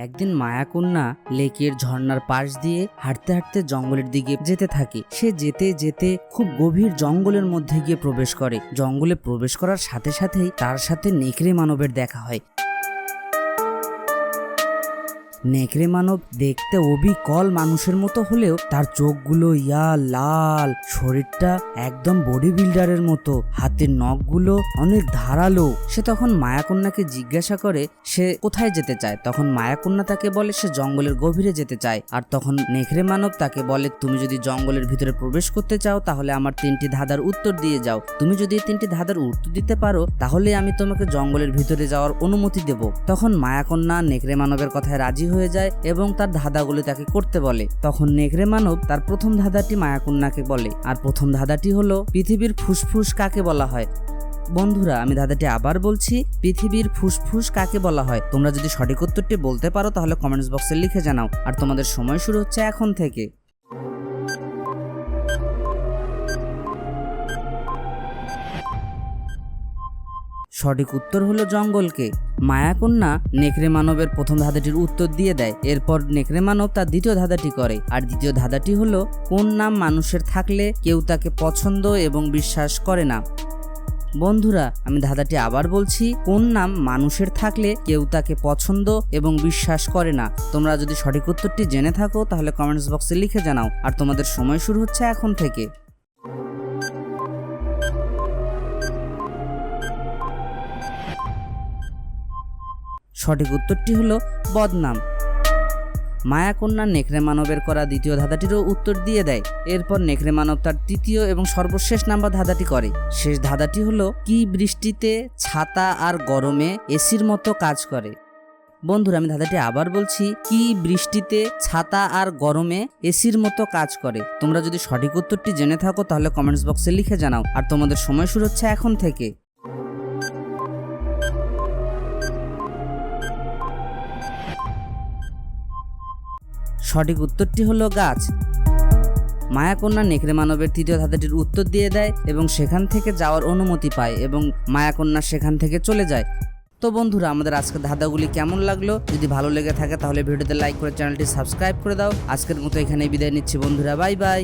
একদিন মায়াকন্যা লেকের ঝর্ণার পাশ দিয়ে হাঁটতে হাঁটতে জঙ্গলের দিকে যেতে থাকে। সে যেতে যেতে খুব গভীর জঙ্গলের মধ্যে গিয়ে প্রবেশ করে। জঙ্গলে প্রবেশ করার সাথে সাথেই তার সাথে নেকড়ে মানবের দেখা হয়। নেকড়ে মানব দেখতে অবিকল মানুষের মতো হলেও তার চোখগুলো ইয়া লাল, শরীরটা একদম বডি বিল্ডারের মতো, হাতের নখগুলো অনেক ধারালো। সে তখন মায়াকন্যাকে জিজ্ঞাসা করে, সে কোথায় যেতে চায়? তখন মায়াকন্যা তাকে বলে, সে জঙ্গলের গভীরে যেতে চায়। আর তখন নেকড়ে মানব তাকে বলে, তুমি যদি জঙ্গলের ভিতরে প্রবেশ করতে চাও, তাহলে আমার তিনটি ধাঁধার উত্তর দিয়ে যাও। তুমি যদি তিনটি ধাঁধার উত্তর দিতে পারো, তাহলে আমি তোমাকে জঙ্গলের ভিতরে যাওয়ার অনুমতি দেব। তখন মায়াকন্যা নেকড়ে মানবের কথায় রাজি হয়ে যায় এবং তার ধাঁধাগুলি তাকে করতে বলে। তখন নেকড়ে মানব তার প্রথম ধাঁধাটি মায়াকন্যাকে বলে। আর প্রথম ধাঁধাটি হলো পৃথিবীর ফুসফুস কাকে বলা হয়? বন্ধুরা, আমি দাদাটি আবার বলছি, পৃথিবীর ফুসফুস কাকে বলা হয়? তোমরা যদি সঠিক উত্তরটি বলতে পারো, তাহলে কমেন্টস বক্সে লিখে জানাও। আর তোমাদের সময় শুরু হচ্ছে এখন থেকে। সঠিক উত্তর হলো জঙ্গলকে। মায়াকন্যা নেকড়ে মানবের প্রথম ধাঁধাটির উত্তর দিয়ে দেয়। এরপর নেকড়ে মানব তার দ্বিতীয় ধাঁধাটি করে। আর দ্বিতীয় ধাঁধাটি হলো কোন নাম মানুষের থাকলে কেউ তাকে পছন্দ এবং বিশ্বাস করে না। বন্ধুরা, আমি ধাঁধাটি আবার বলছি, কোন নাম মানুষের থাকলে কেউ তাকে পছন্দ এবং বিশ্বাস করে না? তোমরা যদি সঠিক উত্তরটি জেনে থাকো, তাহলে কমেন্টস বক্সে লিখে জানাও। আর তোমাদের সময় শুরু হচ্ছে এখন থেকে। সঠিক উত্তরটি হলো বদনাম। মায়াকন্যা নেকড়ে মানবের করা দ্বিতীয় ধাঁধাটিরও উত্তর দিয়ে দেয়। এরপর নেকড়ে মানব তার তৃতীয় এবং সর্বশেষ নাম্বার ধাঁধাটি করে। শেষ ধাঁধাটি হলো কি বৃষ্টিতে, ছাতা আর গরমে এসির মতো কাজ করে। বন্ধুরা, আমি ধাঁধাটি আবার বলছি, কি বৃষ্টিতে, ছাতা আর গরমে এসির মতো কাজ করে? তোমরা যদি সঠিক উত্তরটি জেনে থাকো, তাহলে কমেন্টস বক্সে লিখে জানাও। আর তোমাদের সময় শুরু হচ্ছে এখন থেকে। সঠিক উত্তরটি হলো গাছ। মায়াকন্যা নেকড়ে মানবের তৃতীয় ধাঁধাটির উত্তর দিয়ে দেয় এবং সেখান থেকে যাওয়ার অনুমতি পায় এবং মায়াকন্যা সেখান থেকে চলে যায়। তো বন্ধুরা, আমাদের আজকের ধাঁধাগুলি কেমন লাগল? যদি ভালো লেগে থাকে তাহলে ভিডিওতে লাইক করে চ্যানেলটি সাবস্ক্রাইব করে দাও। আজকের মতো এখানে বিদায় নিচ্ছি বন্ধুরা, বাই বাই।